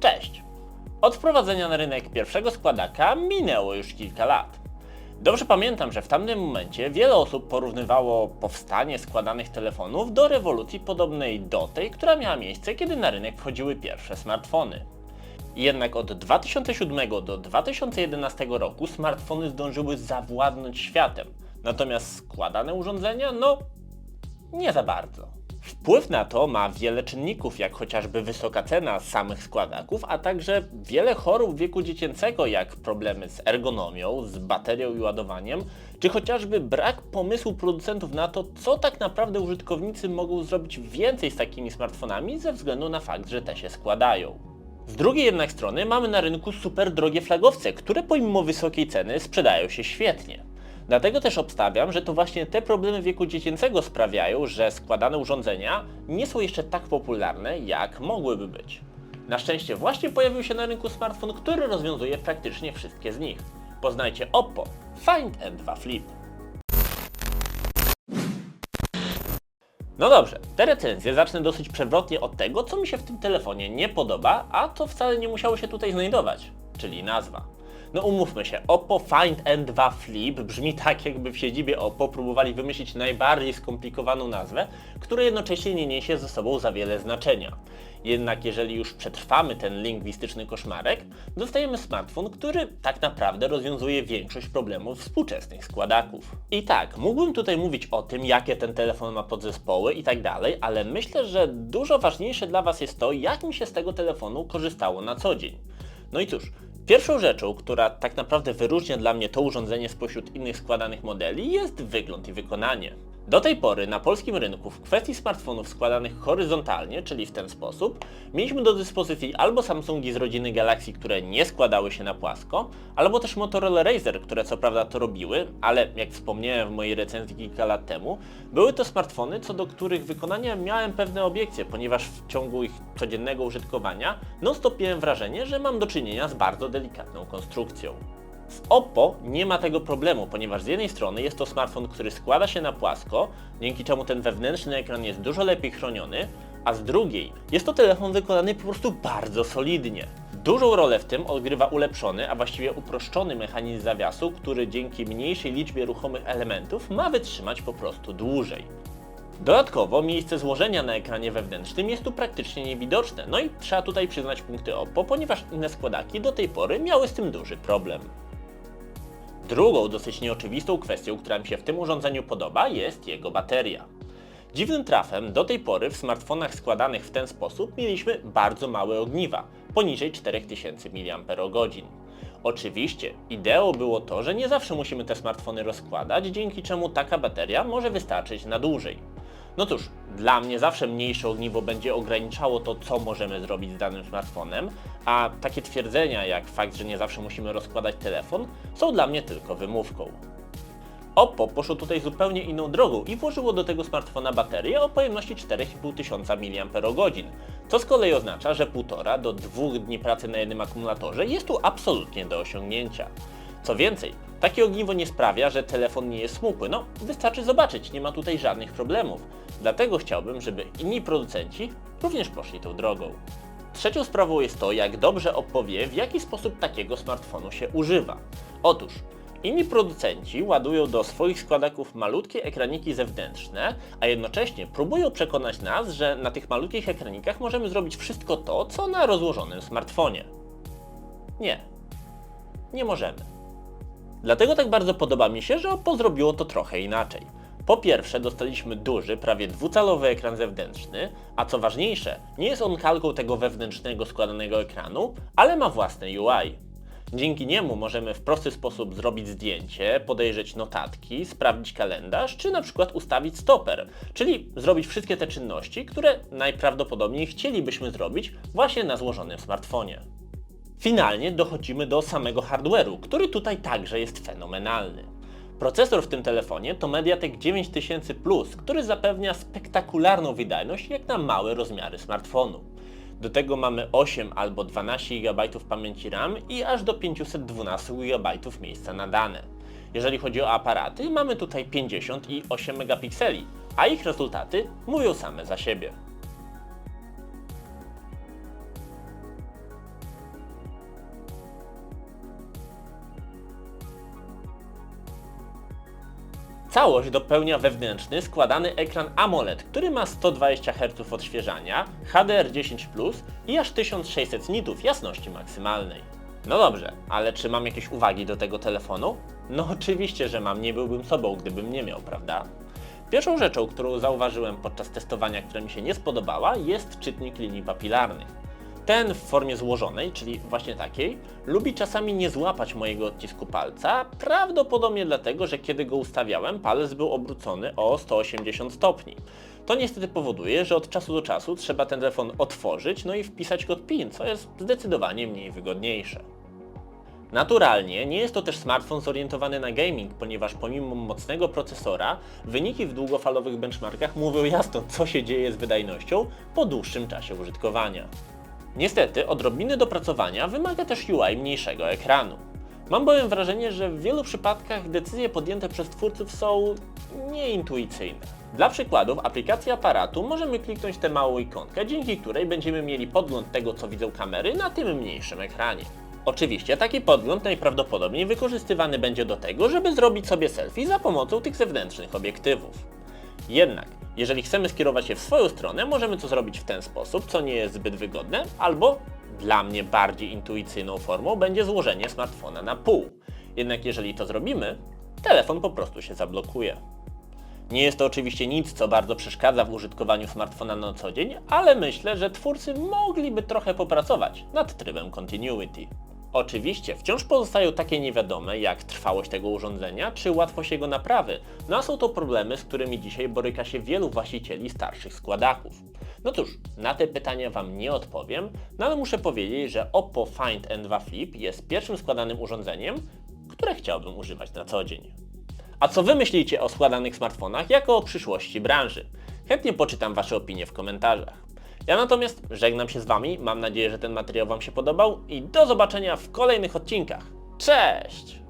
Cześć! Od wprowadzenia na rynek pierwszego składaka minęło już kilka lat. Dobrze pamiętam, że w tamtym momencie wiele osób porównywało powstanie składanych telefonów do rewolucji podobnej do tej, która miała miejsce, kiedy na rynek wchodziły pierwsze smartfony. Jednak od 2007 do 2011 roku smartfony zdążyły zawładnąć światem, natomiast składane urządzenia, no, nie za bardzo. Wpływ na to ma wiele czynników, jak chociażby wysoka cena samych składaków, a także wiele chorób wieku dziecięcego, jak problemy z ergonomią, z baterią i ładowaniem, czy chociażby brak pomysłu producentów na to, co tak naprawdę użytkownicy mogą zrobić więcej z takimi smartfonami ze względu na fakt, że te się składają. Z drugiej jednak strony mamy na rynku super drogie flagowce, które pomimo wysokiej ceny sprzedają się świetnie. Dlatego też obstawiam, że to właśnie te problemy wieku dziecięcego sprawiają, że składane urządzenia nie są jeszcze tak popularne, jak mogłyby być. Na szczęście właśnie pojawił się na rynku smartfon, który rozwiązuje praktycznie wszystkie z nich. Poznajcie Oppo Find N2 Flip. No dobrze, te recenzje zacznę dosyć przewrotnie od tego, co mi się w tym telefonie nie podoba, a to wcale nie musiało się tutaj znajdować, czyli nazwa. No umówmy się, Oppo Find N2 Flip brzmi tak, jakby w siedzibie Oppo próbowali wymyślić najbardziej skomplikowaną nazwę, która jednocześnie nie niesie ze sobą za wiele znaczenia. Jednak jeżeli już przetrwamy ten lingwistyczny koszmarek, dostajemy smartfon, który tak naprawdę rozwiązuje większość problemów współczesnych składaków. I tak, mógłbym tutaj mówić o tym, jakie ten telefon ma podzespoły i tak dalej, ale myślę, że dużo ważniejsze dla Was jest to, jak mi się z tego telefonu korzystało na co dzień. No i cóż, Pierwszą rzeczą, która tak naprawdę wyróżnia dla mnie to urządzenie spośród innych składanych modeli jest wygląd i wykonanie. Do tej pory na polskim rynku w kwestii smartfonów składanych horyzontalnie, czyli w ten sposób, mieliśmy do dyspozycji albo Samsungi z rodziny Galaxy, które nie składały się na płasko, albo też Motorola Razer, które co prawda to robiły, ale jak wspomniałem w mojej recenzji kilka lat temu, były to smartfony, co do których wykonania miałem pewne obiekcje, ponieważ w ciągu ich codziennego użytkowania non-stop miałem wrażenie, że mam do czynienia z bardzo delikatną konstrukcją. Z Oppo nie ma tego problemu, ponieważ z jednej strony jest to smartfon, który składa się na płasko, dzięki czemu ten wewnętrzny ekran jest dużo lepiej chroniony, a z drugiej jest to telefon wykonany po prostu bardzo solidnie. Dużą rolę w tym odgrywa ulepszony, a właściwie uproszczony mechanizm zawiasu, który dzięki mniejszej liczbie ruchomych elementów ma wytrzymać po prostu dłużej. Dodatkowo miejsce złożenia na ekranie wewnętrznym jest tu praktycznie niewidoczne, no i trzeba tutaj przyznać punkty Oppo, ponieważ inne składaki do tej pory miały z tym duży problem. Drugą dosyć nieoczywistą kwestią, która mi się w tym urządzeniu podoba, jest jego bateria. Dziwnym trafem do tej pory w smartfonach składanych w ten sposób mieliśmy bardzo małe ogniwa, poniżej 4000 mAh. Oczywiście ideą było to, że nie zawsze musimy te smartfony rozkładać, dzięki czemu taka bateria może wystarczyć na dłużej. No cóż, dla mnie zawsze mniejsze ogniwo będzie ograniczało to, co możemy zrobić z danym smartfonem, a takie twierdzenia jak fakt, że nie zawsze musimy rozkładać telefon, są dla mnie tylko wymówką. Oppo poszło tutaj zupełnie inną drogą i włożyło do tego smartfona baterię o pojemności 4500 mAh, co z kolei oznacza, że 1,5 do 2 dni pracy na jednym akumulatorze jest tu absolutnie do osiągnięcia. Co więcej, takie ogniwo nie sprawia, że telefon nie jest smukły. No, wystarczy zobaczyć, nie ma tutaj żadnych problemów. Dlatego chciałbym, żeby inni producenci również poszli tą drogą. Trzecią sprawą jest to, jak dobrze Oppo wie, w jaki sposób takiego smartfonu się używa. Otóż, inni producenci ładują do swoich składaków malutkie ekraniki zewnętrzne, a jednocześnie próbują przekonać nas, że na tych malutkich ekranikach możemy zrobić wszystko to, co na rozłożonym smartfonie. Nie. Nie możemy. Dlatego tak bardzo podoba mi się, że Oppo zrobiło to trochę inaczej. Po pierwsze dostaliśmy duży, prawie dwucalowy ekran zewnętrzny, a co ważniejsze, nie jest on kalką tego wewnętrznego składanego ekranu, ale ma własne UI. Dzięki niemu możemy w prosty sposób zrobić zdjęcie, podejrzeć notatki, sprawdzić kalendarz, czy na przykład ustawić stoper, czyli zrobić wszystkie te czynności, które najprawdopodobniej chcielibyśmy zrobić właśnie na złożonym smartfonie. Finalnie dochodzimy do samego hardware'u, który tutaj także jest fenomenalny. Procesor w tym telefonie to MediaTek 9000 Plus, który zapewnia spektakularną wydajność jak na małe rozmiary smartfonu. Do tego mamy 8 albo 12 GB pamięci RAM i aż do 512 GB miejsca na dane. Jeżeli chodzi o aparaty, mamy tutaj 50 i 8 megapikseli, a ich rezultaty mówią same za siebie. Całość dopełnia wewnętrzny, składany ekran AMOLED, który ma 120 Hz odświeżania, HDR10+, i aż 1600 nitów jasności maksymalnej. No dobrze, ale czy mam jakieś uwagi do tego telefonu? No oczywiście, że mam, nie byłbym sobą, gdybym nie miał, prawda? Pierwszą rzeczą, którą zauważyłem podczas testowania, która mi się nie spodobała, jest czytnik linii papilarnych. Ten w formie złożonej, czyli właśnie takiej, lubi czasami nie złapać mojego odcisku palca, prawdopodobnie dlatego, że kiedy go ustawiałem, palec był obrócony o 180 stopni. To niestety powoduje, że od czasu do czasu trzeba ten telefon otworzyć, no i wpisać kod PIN, co jest zdecydowanie mniej wygodniejsze. Naturalnie nie jest to też smartfon zorientowany na gaming, ponieważ pomimo mocnego procesora, wyniki w długofalowych benchmarkach mówią jasno, co się dzieje z wydajnością po dłuższym czasie użytkowania. Niestety, odrobiny dopracowania wymaga też UI mniejszego ekranu. Mam bowiem wrażenie, że w wielu przypadkach decyzje podjęte przez twórców są nieintuicyjne. Dla przykładu, w aplikacji aparatu możemy kliknąć tę małą ikonkę, dzięki której będziemy mieli podgląd tego, co widzą kamery na tym mniejszym ekranie. Oczywiście taki podgląd najprawdopodobniej wykorzystywany będzie do tego, żeby zrobić sobie selfie za pomocą tych zewnętrznych obiektywów. Jednak, jeżeli chcemy skierować się w swoją stronę, możemy to zrobić w ten sposób, co nie jest zbyt wygodne, albo dla mnie bardziej intuicyjną formą będzie złożenie smartfona na pół. Jednak jeżeli to zrobimy, telefon po prostu się zablokuje. Nie jest to oczywiście nic, co bardzo przeszkadza w użytkowaniu smartfona na co dzień, ale myślę, że twórcy mogliby trochę popracować nad trybem continuity. Oczywiście wciąż pozostają takie niewiadome jak trwałość tego urządzenia czy łatwość jego naprawy, no a są to problemy, z którymi dzisiaj boryka się wielu właścicieli starszych składaków. No cóż, na te pytania Wam nie odpowiem, no ale muszę powiedzieć, że Oppo Find N2 Flip jest pierwszym składanym urządzeniem, które chciałbym używać na co dzień. A co Wy myślicie o składanych smartfonach jako o przyszłości branży? Chętnie poczytam Wasze opinie w komentarzach. Ja natomiast żegnam się z Wami, mam nadzieję, że ten materiał Wam się podobał i do zobaczenia w kolejnych odcinkach. Cześć!